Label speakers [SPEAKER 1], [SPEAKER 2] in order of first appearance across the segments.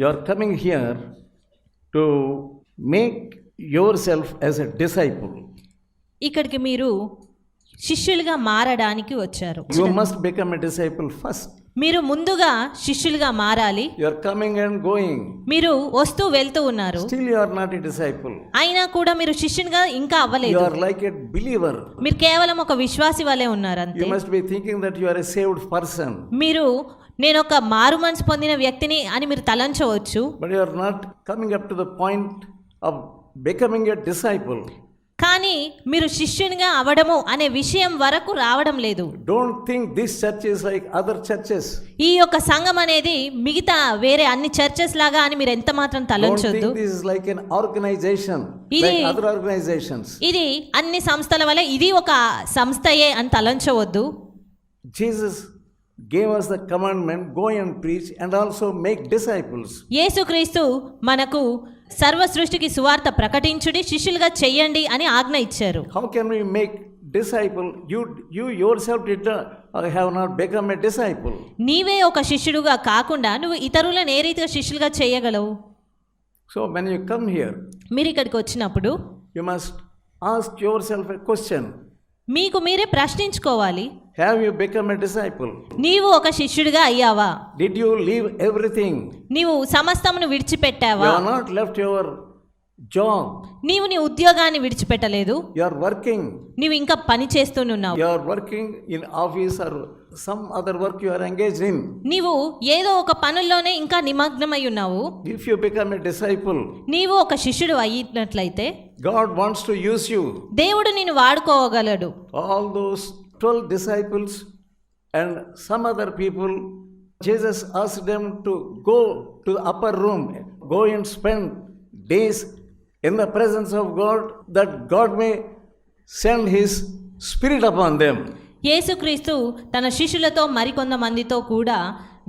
[SPEAKER 1] You are coming here to make yourself as a disciple
[SPEAKER 2] ఇక్కడికి మీరు శిష్యులుగా మారడానికి వచ్చారు.
[SPEAKER 1] You must become a disciple first
[SPEAKER 2] మీరు ముందుగా శిష్యులుగా మారాలి.
[SPEAKER 1] యువర్ కమింగ్ అండ్ గోయింగ్
[SPEAKER 2] మీరు వస్తూ వెళ్తూ ఉన్నారు.
[SPEAKER 1] Still you are not a disciple
[SPEAKER 2] అయినా కూడా మీరు శిష్యునిగా ఇంకా అవ్వలేదు.
[SPEAKER 1] You are like a believer
[SPEAKER 2] మీరు కేవలం ఒక విశ్వాసి వలే ఉన్నారు అంతే
[SPEAKER 1] you must be thinking that you are a saved person
[SPEAKER 2] మీరు నేను ఒక మారు మనసు పొందిన వ్యక్తిని అని మీరు తలంచవచ్చు.
[SPEAKER 1] But not coming up to the point of becoming a disciple
[SPEAKER 2] కానీ మీరు శిష్యునిగా అవడము అనే విషయం వరకు రావడం లేదు.
[SPEAKER 1] Don't think this church like other churches
[SPEAKER 2] ఈ యొక్క సంఘం అనేది మిగతా వేరే అన్ని చర్చెస్ లాగా అని మీరు ఎంత మాత్రం తలంచొద్దు.
[SPEAKER 1] దిస్ లైక్ ఎన్ ఆర్గనైజేషన్
[SPEAKER 2] ఇది
[SPEAKER 1] అదర్
[SPEAKER 2] ఇది అన్ని సంస్థల వలె ఇది ఒక సంస్థయే అని తలంచవద్దు.
[SPEAKER 1] Jesus gave us the commandment go and preach and also make disciples.
[SPEAKER 2] యేసుక్రీస్తు మనకు సర్వ సృష్టికి సువార్త ప్రకటించుడి శిష్యులుగా చెయ్యండి అని ఆజ్ఞ ఇచ్చారు
[SPEAKER 1] How can we make disciple? You, you yourself did not, or have not become a disciple.
[SPEAKER 2] నీవే ఒక శిష్యుడుగా కాకుండా నువ్వు ఇతరులను ఏ రీతిగా శిష్యులుగా చేయగలవు
[SPEAKER 1] So when you come here,
[SPEAKER 2] మీరు ఇక్కడికి వచ్చినప్పుడు
[SPEAKER 1] you must ask yourself a question.
[SPEAKER 2] మీకు మీరే ప్రశ్నించుకోవాలి
[SPEAKER 1] Have you become a disciple?
[SPEAKER 2] నీవు ఒక శిష్యుడిగా అయ్యావా
[SPEAKER 1] Did you leave everything?
[SPEAKER 2] నీవు సమస్తమును
[SPEAKER 1] You
[SPEAKER 2] విడిచిపెట్టావా
[SPEAKER 1] have not left your job.
[SPEAKER 2] నీవు నీ ఉద్యోగాన్ని విడిచిపెట్టలేదు
[SPEAKER 1] You are working.
[SPEAKER 2] నీవు ఇంకా పని చేస్తూనున్నావు
[SPEAKER 1] You are working in office or some other work you are engaged in.
[SPEAKER 2] నీవు ఏదో ఒక పనుల్లోనే ఇంకా నిమగ్నమై ఉన్నావు
[SPEAKER 1] If you become a disciple,
[SPEAKER 2] నీవు ఒక శిష్యుడు అయినట్లయితే
[SPEAKER 1] God wants to use you.
[SPEAKER 2] దేవుడు నిన్ను వాడుకోగలడు
[SPEAKER 1] All those 12 disciples and some other people, Jesus asked them to go to the upper room, go and spend days in the presence of God, that God may send His Spirit upon them.
[SPEAKER 2] యేసుక్రీస్తు తన శిష్యులతో మరికొంతమందితో కూడా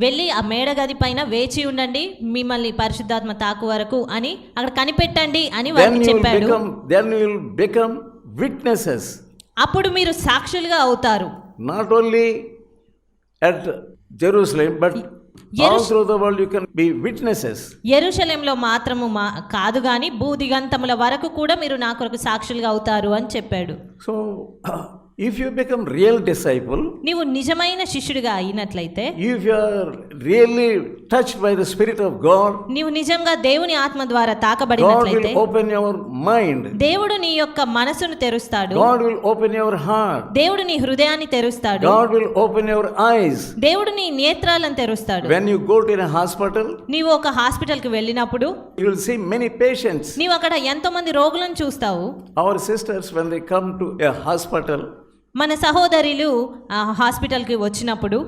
[SPEAKER 2] వెళ్ళి ఆ మేడగది పైన వేచి ఉండండి మిమ్మల్ని పరిశుద్ధాత్మ తాకు వరకు అని అక్కడ కనిపెట్టండి అని వారికి చెప్పాడు
[SPEAKER 1] then you will become witnesses,
[SPEAKER 2] అప్పుడు మీరు సాక్షులుగా అవుతారు.
[SPEAKER 1] Not only at Jerusalem but
[SPEAKER 2] ఎరుషలంలో మాత్రము మా కాదు కానీ భూ దిగంతముల వరకు కూడా మీరు నా కొరకు సాక్షులుగా అవుతారు అని చెప్పాడు.
[SPEAKER 1] So if you become real disciple
[SPEAKER 2] నీవు నిజమైన శిష్యుడిగా అయినట్లయితే
[SPEAKER 1] if you are really touch by the spirit of God
[SPEAKER 2] నీవు నిజంగా దేవుని ఆత్మ ద్వారా తాకబడినట్లయితే
[SPEAKER 1] God will open your mind
[SPEAKER 2] దేవుడు నీ యొక్క మనసును తెరుస్తాడు.
[SPEAKER 1] God will open your heart
[SPEAKER 2] దేవుడు నీ హృదయాన్ని తెరుస్తాడు.
[SPEAKER 1] God will open your eyes
[SPEAKER 2] దేవుడు నీ నేత్రాలను తెరుస్తాడు.
[SPEAKER 1] When you go to a hospital
[SPEAKER 2] నీవు ఒక హాస్పిటల్కి వెళ్ళినప్పుడు
[SPEAKER 1] you will see many patients
[SPEAKER 2] నీవు అక్కడ ఎంతో మంది రోగులను చూస్తావు.
[SPEAKER 1] Our sisters when they come to a hospital
[SPEAKER 2] మన సహోదరులు ఆ హాస్పిటల్కి వచ్చినప్పుడు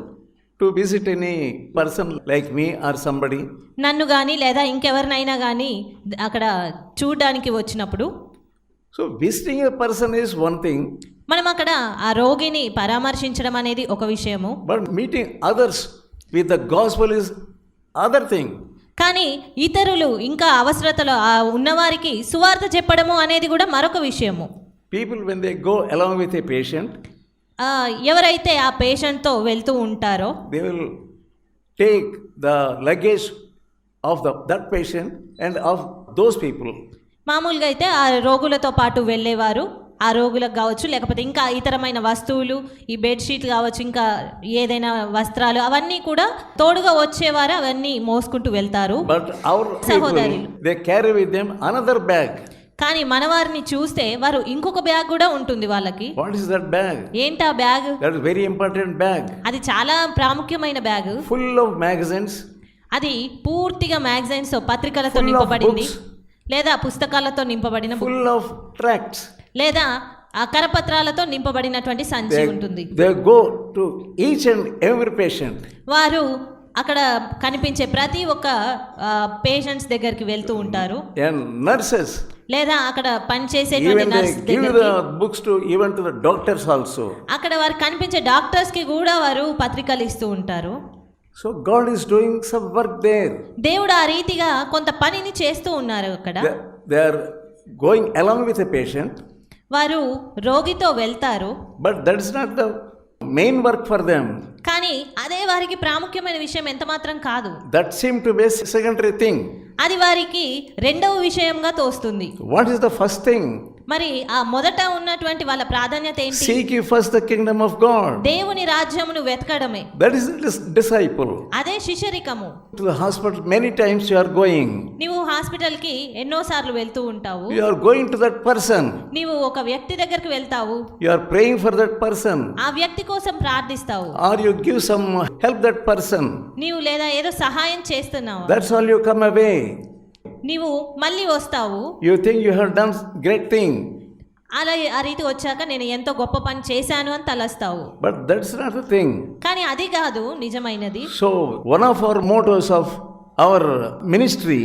[SPEAKER 1] to visit any person like me or somebody,
[SPEAKER 2] నన్ను కానీ లేదా ఇంకెవరినైనా కానీ అక్కడ చూడడానికి వచ్చినప్పుడు
[SPEAKER 1] so visiting a person is one thing,
[SPEAKER 2] మనం అక్కడ ఆ రోగిని పరామర్శించడం అనేది ఒక విషయము.
[SPEAKER 1] But meeting others with the gospel is other thing.
[SPEAKER 2] కానీ ఇతరులు ఇంకా అవసరతలో ఉన్నవారికి సువార్త చెప్పడము అనేది కూడా మరొక విషయము.
[SPEAKER 1] People when they go along with a
[SPEAKER 2] patient ఎవరైతే ఆ పేషెంట్తో వెళ్తూ ఉంటారో
[SPEAKER 1] they will take the luggage of the that patient and of those people
[SPEAKER 2] మామూలుగా అయితే ఆ రోగులతో పాటు వెళ్ళేవారు. ఆ రోగులకు కావచ్చు లేకపోతే ఇంకా ఇతరమైన వస్తువులు ఈ బెడ్షీట్లు కావచ్చు ఇంకా ఏదైనా వస్త్రాలు అవన్నీ కూడా తోడుగా వచ్చేవారు అవన్నీ మోసుకుంటూ వెళ్తారు.
[SPEAKER 1] బట్ అవర్
[SPEAKER 2] సహోదరి
[SPEAKER 1] they carry with them another bag
[SPEAKER 2] కానీ మన వారిని చూస్తే వారు ఇంకొక బ్యాగ్ కూడా ఉంటుంది వాళ్ళకి
[SPEAKER 1] What is that bag?
[SPEAKER 2] ఏంటా bag
[SPEAKER 1] That is very important bag.
[SPEAKER 2] అది చాలా ప్రాముఖ్యమైన బ్యాగ్
[SPEAKER 1] Full of magazines,
[SPEAKER 2] అది పూర్తిగా మ్యాగజైన్స్ పత్రికలతో నింపబడింది. లేదా పుస్తకాలతో నింపబడిన
[SPEAKER 1] full of tracts.
[SPEAKER 2] లేదా ఆ కరపత్రాలతో నింపబడినటువంటి సంచి ఉంటుంది
[SPEAKER 1] go to each and every patient.
[SPEAKER 2] వారు అక్కడ కనిపించే ప్రతి ఒక్క పేషెంట్స్ దగ్గరికి వెళ్తూ ఉంటారు
[SPEAKER 1] nurses,
[SPEAKER 2] లేదా అక్కడ పనిచేసేటువంటి
[SPEAKER 1] books to even to the doctors also.
[SPEAKER 2] అక్కడ వారు కనిపించే డాక్టర్స్కి కూడా వారు పత్రికలు ఇస్తూ ఉంటారు
[SPEAKER 1] So God is doing some work there.
[SPEAKER 2] దేవుడు ఆ రీతిగా కొంత పనిని చేస్తూ ఉన్నారు అక్కడ
[SPEAKER 1] they are going along with a patient,
[SPEAKER 2] వారు రోగితో వెళ్తారు
[SPEAKER 1] but that is not the main work for them
[SPEAKER 2] కానీ అదే వారికి ప్రాముఖ్యమైన విషయం ఎంత మాత్రం కాదు.
[SPEAKER 1] That seem to be secondary thing
[SPEAKER 2] అది వారికి రెండవ విషయంగా తోస్తుంది.
[SPEAKER 1] What is the first thing
[SPEAKER 2] మరి ఆ మొదట ఉన్నటువంటి వాళ్ళ ప్రాధాన్యత ఏంటి?
[SPEAKER 1] Seek first the kingdom of God
[SPEAKER 2] దేవుని రాజ్యమును వెతకడమే.
[SPEAKER 1] దట్ ఇస్ డిసైపుల్
[SPEAKER 2] అదే
[SPEAKER 1] శిశరికము to hospital many times you going
[SPEAKER 2] నీవు హాస్పిటల్ ఎన్నో సార్లు వెళ్తూ ఉంటావు.
[SPEAKER 1] You going to that person
[SPEAKER 2] నీవు ఒక వ్యక్తి దగ్గరికి వెళ్తావు.
[SPEAKER 1] You praying for that person
[SPEAKER 2] ఆ వ్యక్తి కోసం ప్రార్థిస్తావు.
[SPEAKER 1] Or you give some help that person
[SPEAKER 2] నీవు లేదా ఏదో సహాయం చేస్తున్నావు.
[SPEAKER 1] దట్స్ ఆల్ కమ్ అవే
[SPEAKER 2] నీవు మళ్ళీ వస్తావు.
[SPEAKER 1] You think you have done great thing
[SPEAKER 2] అలా ఆ రీతి వచ్చాక నేను ఎంతో గొప్ప పని చేశాను అని తలస్తావు.
[SPEAKER 1] But that's not the thing
[SPEAKER 2] కానీ అది కాదు నిజమైనది.
[SPEAKER 1] So one of our mottos of our ministry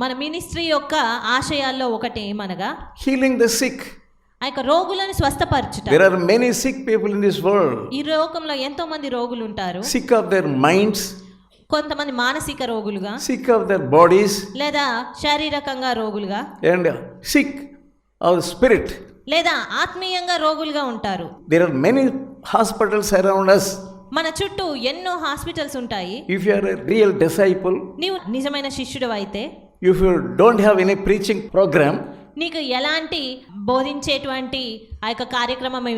[SPEAKER 2] మన మినిస్ట్రీ యొక్క ఆశయాల్లో ఒకటి ఏమనగా?
[SPEAKER 1] హీలింగ్ ద సిక్
[SPEAKER 2] ఆ యొక్క రోగులను స్వస్థపరచుట.
[SPEAKER 1] There are many sick people in this world
[SPEAKER 2] ఈ లోకంలో ఎంతో మంది రోగులు ఉంటారు.
[SPEAKER 1] సిక్ ఆఫ్ దేర్ మైండ్స్
[SPEAKER 2] కొంతమంది మానసిక రోగులుగా
[SPEAKER 1] సిక్ ఆఫ్ దర్ బాడీస్
[SPEAKER 2] లేదా శారీరకంగా రోగులుగా
[SPEAKER 1] అండ్ సిక్ ఆఫ్ స్పిరిట్
[SPEAKER 2] లేదా ఆత్మీయంగా రోగులుగా ఉంటారు.
[SPEAKER 1] There are many hospitals around us
[SPEAKER 2] మన చుట్టూ ఎన్నో హాస్పిటల్స్ ఉంటాయి.
[SPEAKER 1] If you are real disciple
[SPEAKER 2] నీవు నిజమైన శిష్యుడు అయితే
[SPEAKER 1] if you don't have any preaching program
[SPEAKER 2] నీకు ఎలాంటి బోధించేటువంటి ఆ యొక్క కార్యక్రమం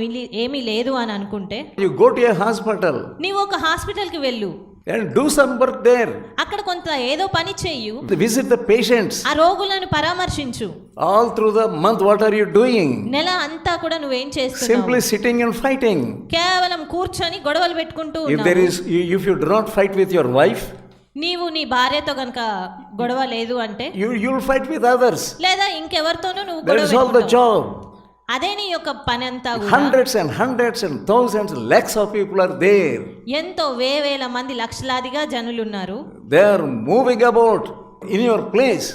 [SPEAKER 2] ఏమీ లేదు అని అనుకుంటే
[SPEAKER 1] యూ గో టు హాస్పిటల్
[SPEAKER 2] నీవు ఒక హాస్పిటల్కి వెళ్ళు.
[SPEAKER 1] And do some work there.
[SPEAKER 2] అక్కడ కొంత ఏదో పని చెయ్యు
[SPEAKER 1] Visit the patients.
[SPEAKER 2] ఆ రోగులను పరామర్శించి
[SPEAKER 1] All through the month, what are you doing?
[SPEAKER 2] నెల అంతా కూడా నువ్వేం చేస్తున్నావు
[SPEAKER 1] Simply sitting and fighting.
[SPEAKER 2] కేవలం కూర్చొని గొడవలు పెట్టుకుంటూ
[SPEAKER 1] If there
[SPEAKER 2] ఉన్నావు
[SPEAKER 1] is, if you do not fight with your wife,
[SPEAKER 2] నీవు నీ భార్యతో గనక గొడవ లేదు అంటే
[SPEAKER 1] you you'll fight with others.
[SPEAKER 2] లేదా ఇంకెవరితోనూ నువ్వు గొడవ
[SPEAKER 1] is all the
[SPEAKER 2] పెట్టుకుంటావు.
[SPEAKER 1] job.
[SPEAKER 2] అదే నీ యొక్క పని అంతా
[SPEAKER 1] hundreds and hundreds and thousands lakhs of people are there
[SPEAKER 2] ఎంతో వే వేల మంది లక్షలాదిగా జనులు ఉన్నారు
[SPEAKER 1] they are moving about in your place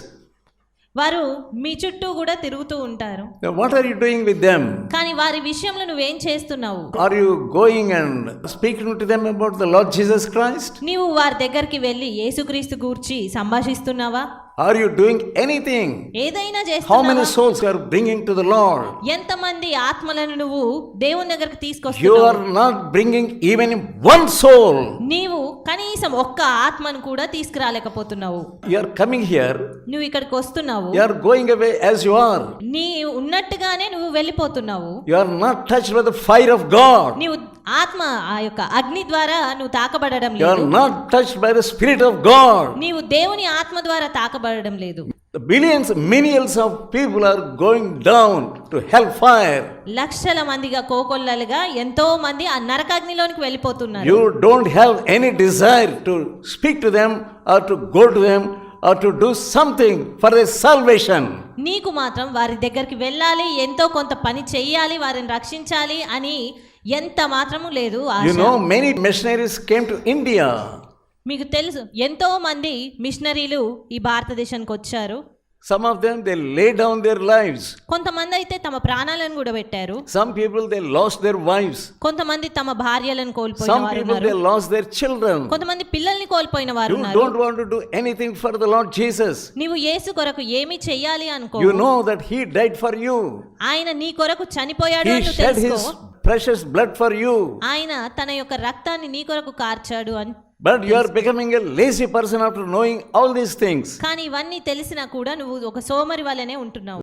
[SPEAKER 2] వారు మీ చుట్టూ కూడా తిరుగుతూ ఉంటారు.
[SPEAKER 1] What are you doing with them
[SPEAKER 2] కానీ వారి విషయంలో నువ్వు ఏం చేస్తున్నావు?
[SPEAKER 1] Are you going and speaking to them about the Lord Jesus Christ
[SPEAKER 2] నీవు వారి దగ్గరికి వెళ్ళి యేసుక్రీస్తు గురించి సంభాషిస్తున్నావా?
[SPEAKER 1] Are you doing anything?
[SPEAKER 2] ఏదైనా
[SPEAKER 1] How many
[SPEAKER 2] చేస్తున్నావా
[SPEAKER 1] souls you are bringing to the Lord?
[SPEAKER 2] ఎంతమంది ఆత్మలను నువ్వు దేవుని దగ్గరికి
[SPEAKER 1] You
[SPEAKER 2] తీసుకొస్తున్నావు
[SPEAKER 1] are not bringing even one soul.
[SPEAKER 2] నీవు కనీసం ఒక్క ఆత్మను కూడా తీసుకురాలేకపోతున్నావు
[SPEAKER 1] You are coming here,
[SPEAKER 2] నువ్వు ఇక్కడికి వస్తున్నావు
[SPEAKER 1] you are going away as you are.
[SPEAKER 2] నీ ఉన్నట్టుగానే నువ్వు వెళ్ళిపోతున్నావు
[SPEAKER 1] You are not touched by the fire of God.
[SPEAKER 2] నీవు ఆత్మ ఆ యొక్క అగ్ని ద్వారా నువ్వు తాకబడడం
[SPEAKER 1] You are
[SPEAKER 2] లేదు
[SPEAKER 1] not touched by the Spirit of God.
[SPEAKER 2] నీవు దేవుని ఆత్మ ద్వారా కనపడడం లేదు.
[SPEAKER 1] Billions millions of people are going down to hell fire
[SPEAKER 2] లక్షల మందిగా కోకొల్లలుగా ఎంతో మంది ఆ నరకాగ్నిలోనికి వెళ్ళిపోతున్నారు.
[SPEAKER 1] You don't have any desire to speak to them or to go to them or to do something for the salvation
[SPEAKER 2] నీకు మాత్రం వారి దగ్గరికి వెళ్ళాలి ఎంతో కొంత పని చేయాలి వారిని రక్షించాలి అని ఎంత మాత్రము లేదు
[SPEAKER 1] you know many missionaries came to India
[SPEAKER 2] మీకు తెలుసు ఎంతో మంది మిషనరీలు ఈ భారతదేశానికి వచ్చారు
[SPEAKER 1] Some of them, they lay down their lives.
[SPEAKER 2] కొంతమంది అయితే తమ ప్రాణాలను కూడా పెట్టారు
[SPEAKER 1] Some people, they lost their wives.
[SPEAKER 2] కొంతమంది తమ భార్యలను కోల్పోయిన
[SPEAKER 1] people,
[SPEAKER 2] ఉన్నారు
[SPEAKER 1] they lost their children.
[SPEAKER 2] కొంతమంది పిల్లల్ని కోల్పోయిన వారు
[SPEAKER 1] You
[SPEAKER 2] ఉన్నారు
[SPEAKER 1] don't want to do anything for the Lord Jesus.
[SPEAKER 2] నీవు యేసు కొరకు ఏమి చెయ్యాలి అనుకో
[SPEAKER 1] You know that He died for you.
[SPEAKER 2] ఆయన నీ కొరకు చనిపోయాడు అని తెలుసుకో
[SPEAKER 1] precious blood for you.
[SPEAKER 2] ఆయన తన యొక్క రక్తాన్ని నీ కొరకు కార్చాడు అని
[SPEAKER 1] but you are becoming a lazy person after knowing all these things
[SPEAKER 2] కానీ ఇవన్నీ తెలిసినా కూడా నువ్వు ఒక సోమరి వలనే ఉంటున్నావు.